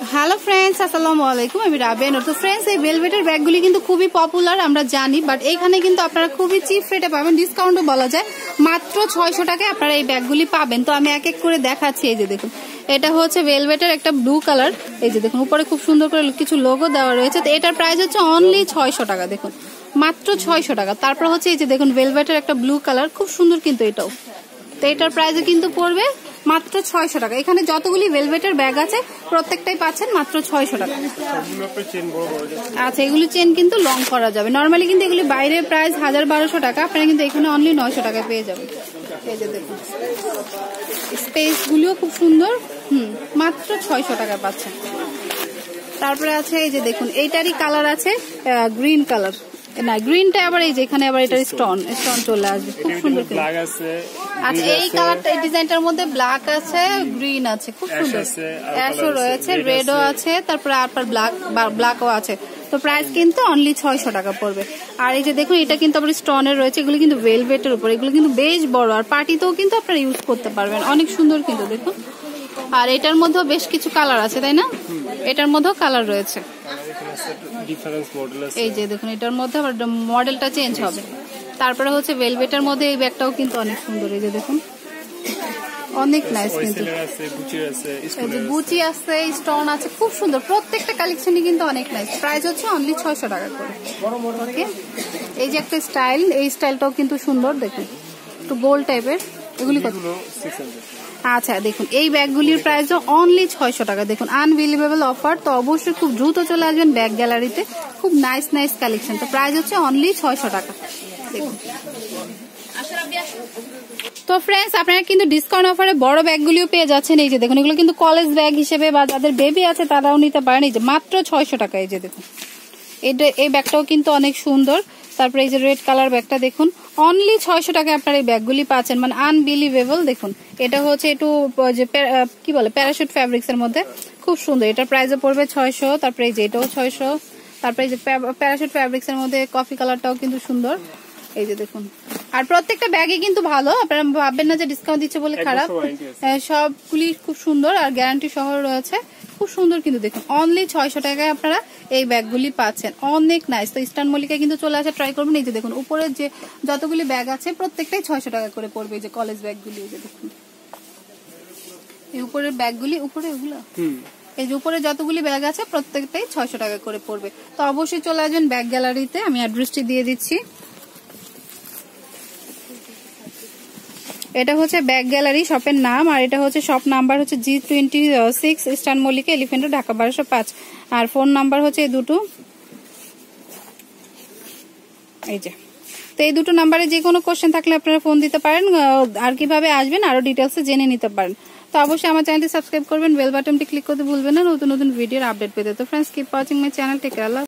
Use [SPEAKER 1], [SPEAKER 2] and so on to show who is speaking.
[SPEAKER 1] Hello friends আসসালামু আলাইকুম আমি রাবেন তো ফ্রেন্ডস এই ভেলভেটের ব্যাগগুলি কিন্তু খুবই পপুলার আমরা জানি বাট এইখানে কিন্তু আপনারা খুবই চিপ রেটে পাবেন। ডিসকাউন্টও বলা যায়। মাত্র ছয়শো টাকায় আপনারা এই ব্যাগগুলি পাবেন। তো আমি এক এক করে দেখাচ্ছি, এই যে দেখুন। এটা হচ্ছে ভেলভেটের একটা ব্লু কালার এই যে দেখুন, উপরে খুব সুন্দর করে কিছু লোগো দেওয়া রয়েছে। তো এটার প্রাইস হচ্ছে অনলি ছয়শো টাকা, দেখুন। মাত্র ছয়শো টাকা। তারপর হচ্ছে এই যে দেখুন ভেলভেটের একটা ব্লু কালার খুব সুন্দর কিন্তু এটাও। তো এটার প্রাইসে কিন্তু পড়বে মাত্র ছয়শো টাকা। এখানে যতগুলি ভেলভেটের ব্যাগ আছে, প্রত্যেকটাই পাচ্ছেন মাত্র ছয়শো টাকা। আচ্ছা এগুলি চেন কিন্তু লং করা যাবে। নর্মালি কিন্তু এগুলি বাইরে প্রাইস হাজার বারোশো টাকা, আপনারা কিন্তু এখানে অনলি নয়শো টাকায় পেয়ে যাবেন। স্পেস গুলিও খুব সুন্দর। হুম, মাত্র ছয়শো টাকা পাচ্ছেন। তারপরে আছে এই যে দেখুন, এইটারই কালার আছে গ্রিন কালার না গ্রিনটা আবার এই যে এখানে আবার এটা স্টোন স্টোন চলে আসবে। খুব সুন্দর
[SPEAKER 2] ব্ল্যাক আছে
[SPEAKER 1] আচ্ছা এই কালারটা এই ডিজাইনটার মধ্যে ব্ল্যাক আছে গ্রিন আছে খুব সুন্দর। অ্যাশও রয়েছে রেডও
[SPEAKER 2] আছে।
[SPEAKER 1] তারপরে আপনার ব্ল্যাক ব্ল্যাকও আছে। তো প্রাইস কিন্তু অনলি ছয়শো টাকা পড়বে। আর এই যে দেখুন এটা কিন্তু আবার স্টোনের রয়েছে এগুলো কিন্তু ভেলভেটের উপর এগুলো কিন্তু বেশ বড়। আর পার্টিতেও কিন্তু আপনারা ইউজ করতে পারবেন। অনেক সুন্দর কিন্তু দেখুন। আর এটার মধ্যেও বেশ কিছু কালার আছে তাই না? এটার মধ্যেও কালার রয়েছে। এই যে দেখুন এটার মধ্যে আবার মডেলটা চেঞ্জ হবে। তারপরে হচ্ছে ভেলভেটের মধ্যে এই ব্যাগটাও কিন্তু অনেক সুন্দর এই যে দেখুন। অনেক নাইস কিন্তু। এই যে গুচি আছে স্টোন আছে খুব সুন্দর। প্রত্যেকটা কালেকশনই কিন্তু অনেক নাইস প্রাইস হচ্ছে অনলি ছয়শো টাকা করে। ওকে এই যে একটা স্টাইল এই স্টাইলটাও কিন্তু সুন্দর দেখুন। একটু গোল টাইপের এগুলি কত? আচ্ছা দেখুন এই ব্যাগগুলির প্রাইস অনলি ছয়শো টাকা। দেখুন আনবিলিভেবল অফার তো অবশ্যই খুব দ্রুত চলে আসবেন ব্যাগ গ্যালারিতে খুব নাইস নাইস কালেকশন তো প্রাইস হচ্ছে অনলি ছয়শো টাকা। দেখুন। তো ফ্রেন্ডস আপনারা কিন্তু ডিসকাউন্ট অফারে বড় ব্যাগগুলিও পেয়ে যাচ্ছেন। এই যে দেখুন এগুলো কিন্তু কলেজ ব্যাগ হিসেবে বা যাদের বেবি আছে তারাও নিতে পারেন। এই যে মাত্র ছয়শো টাকা এই যে দেখুন। এটা এই ব্যাগটাও কিন্তু অনেক সুন্দর। তারপরে এই যে রেড কালার ব্যাগটা দেখুন অনলি ছয়শো টাকায় আপনার এই ব্যাগগুলি পাচ্ছেন মানে আনবিলিভেবল দেখুন। এটা হচ্ছে একটু যে কি বলে প্যারাশুট ফ্যাব্রিক্স এর মধ্যে। খুব সুন্দর এটার প্রাইসও পড়বে ছয়শো তারপরে এই যে এটাও ছয়শো তারপরে এই যে প্যারাশুট ফ্যাব্রিক্স এর মধ্যে কফি কালারটাও কিন্তু সুন্দর। এই যে দেখুন আর প্রত্যেকটা ব্যাগই কিন্তু ভালো আপনারা ভাববেন না যে ডিসকাউন্ট দিচ্ছে বলে খারাপ। হ্যাঁ, সবগুলি খুব সুন্দর আর গ্যারান্টি সহ রয়েছে। খুব সুন্দর কিন্তু দেখুন অনলি ছয়শো টাকায় আপনারা এই ব্যাগগুলি পাচ্ছেন। অনেক নাইস তো ইস্টার্ন মল্লিকা কিন্তু চলে আসা ট্রাই করবেন। এই যে দেখুন উপরে যে যতগুলি ব্যাগ আছে প্রত্যেকটাই ছয়শো টাকা করে পড়বে এই যে কলেজ ব্যাগগুলি এই যে দেখুন। এই উপরের ব্যাগগুলি উপরে
[SPEAKER 2] হুম।
[SPEAKER 1] এই যে উপরে যতগুলি ব্যাগ আছে প্রত্যেকটাই ছয়শো টাকা করে পড়বে। তো অবশ্যই চলে আসবেন ব্যাগ গ্যালারিতে আমি অ্যাড্রেসটি দিয়ে দিচ্ছি। এটা হচ্ছে ব্যাক গ্যালারি, শপের নাম, আর এটা হচ্ছে শপ নাম্বার হচ্ছে G twenty six Eastern Mallika Elephant Dhaka বারোশো পাঁচ। আর ফোন নাম্বার হচ্ছে এই দুটো। এই যে। তো এই দুটো নাম্বারে যে কোনো কোশ্চেন থাকলে আপনারা ফোন দিতে পারেন আর কীভাবে আসবেন আরও ডিটেলসে জেনে নিতে পারেন। তো অবশ্যই আমার চ্যানেলটি সাবস্ক্রাইব করবেন বেল বাটনটি ক্লিক করতে ভুলবেন না, নতুন নতুন ভিডিওর আপডেট পেতে। তো friends keep watching my channel take Allah